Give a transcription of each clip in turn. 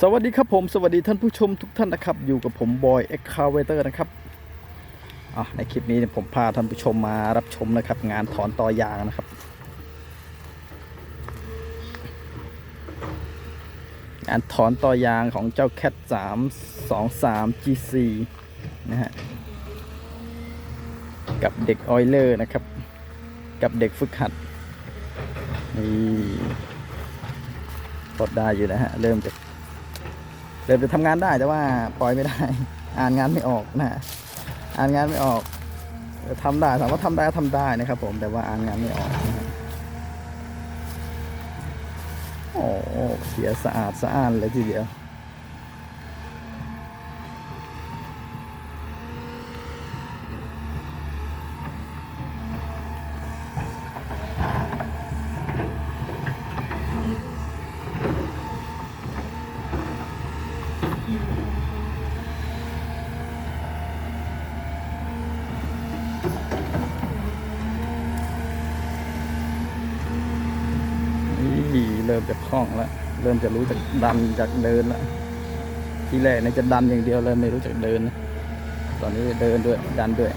สวัสดีครับผม สวัสดีท่านผู้ชมทุกท่านนะครับ อยู่กับผมบอยเอ็กคาเวเตอร์นะครับในคลิปนี้ผมพาท่านผู้ชมมารับชมนะครับ งานถอนต่อยางนะครับงานถอนต่อยางของเจ้าแคท3 2 3 GC นะฮะกับเด็กออยเลอร์นะครับ กับเด็กฝึกหัดนี่ ดได้อยู่นะฮะ เริ่มจะเริ่มจะทำงานได้แต่ว่าปล่อยไม่ได้ อ่านงานไม่ออกนะฮะอ่านงานไม่ออกแต่ทำได้ถามว่าทำได้ทำได้นะครับ ผมแต่ว่าอ่านงานไม่ออกนะโอ้เสียสะอาดสะอ้านเลยทีเดียว มีเริ่มจะคล่องแล้วเริ่มจะรู้จักดันจากเดินแล้วที่แรกเนี่ยจะดันอย่างเดียวเลยไม่รู้จักเดินนะตอนนี้เดินด้วยดันด้วย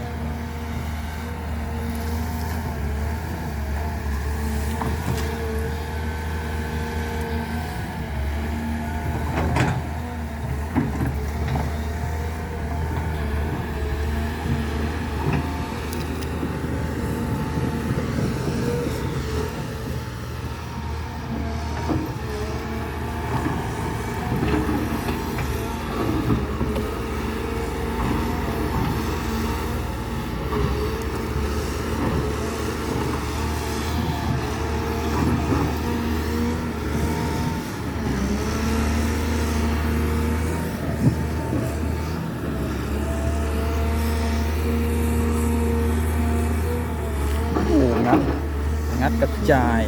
จาย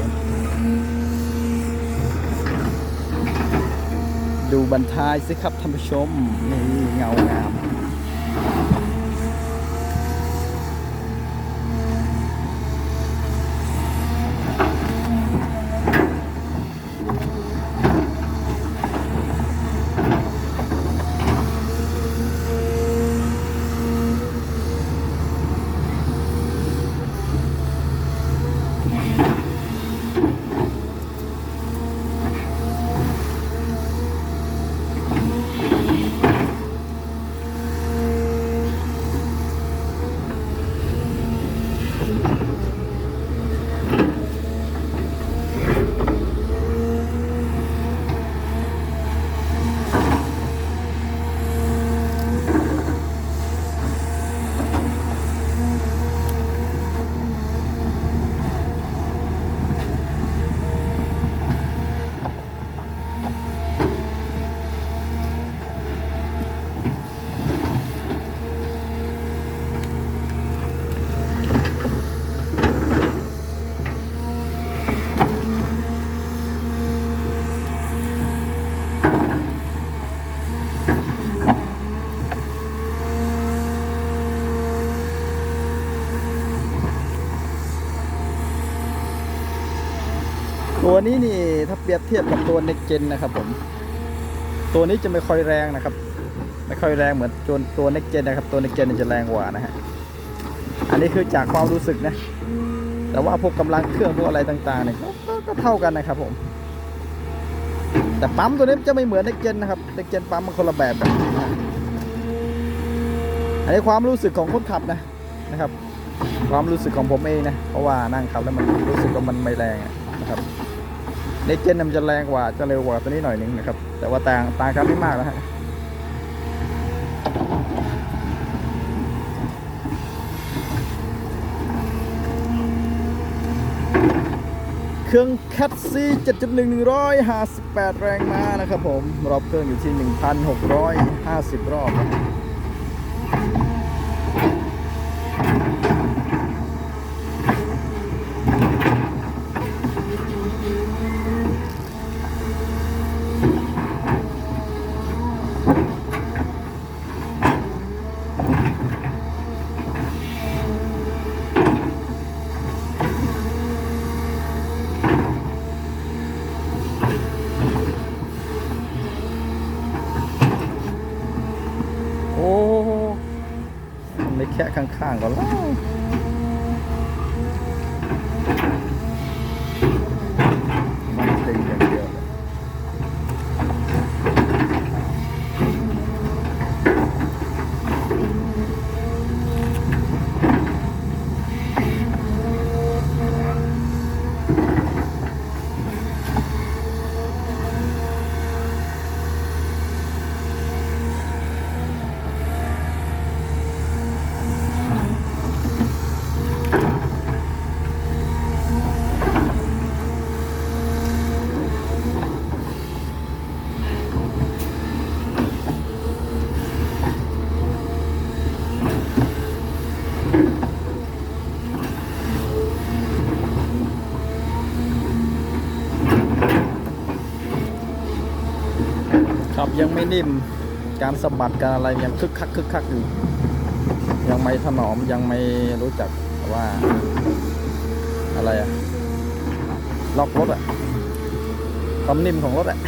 ดูบรรทายสิครับท่านผู้ชมนี่เงางาม ตัวนี้นี่ถ้าเปรียบเทียบกับตัว Next Gen นะครับผม ตัวนี้จะไม่ค่อยแรงนะครับ ไม่ค่อยแรงเหมือนตัวตัว Next Gen นะครับ ตัว Next Gen จะแรงกว่านะฮะ อันนี้คือจากความรู้สึกนะ แต่ว่าพวกกำลังเครื่องพวกอะไรต่างๆเนี่ยก็เท่ากันนะครับผม แต่ปั๊มตัวนี้จะไม่เหมือน Next Gen นะครับ Next Gen ปั๊มมันคนละแบบกันอันนี้ความรู้สึกของคนขับนะนะครับ ความรู้สึกของผมเองนะ เพราะว่านั่งขับแล้วมันรู้สึกว่ามันไม่แรงนะครับ เน็กเจนมันจะแรงกว่าจะเร็วกว่าตัวนี้หน่อยหนึงนะครับ แต่ว่าต่างต่างกันไม่มากนะฮะเครื่องแคทซี่7.1 158 แรงม้านะครับผม รอบเครื่องอยู่ที่ 1,650 รอบ แค่ข้างๆก็แล้วมันดึงอย่างเดียวเลย ครั บยังไม่นิ่ม การสะบัดการอะไรยังคึกคักคึกคักอยู่ ยังไม่ถนอมยังไม่รู้จักว่า อะไรอะล็อกรถอะความนิ่มของรถอะ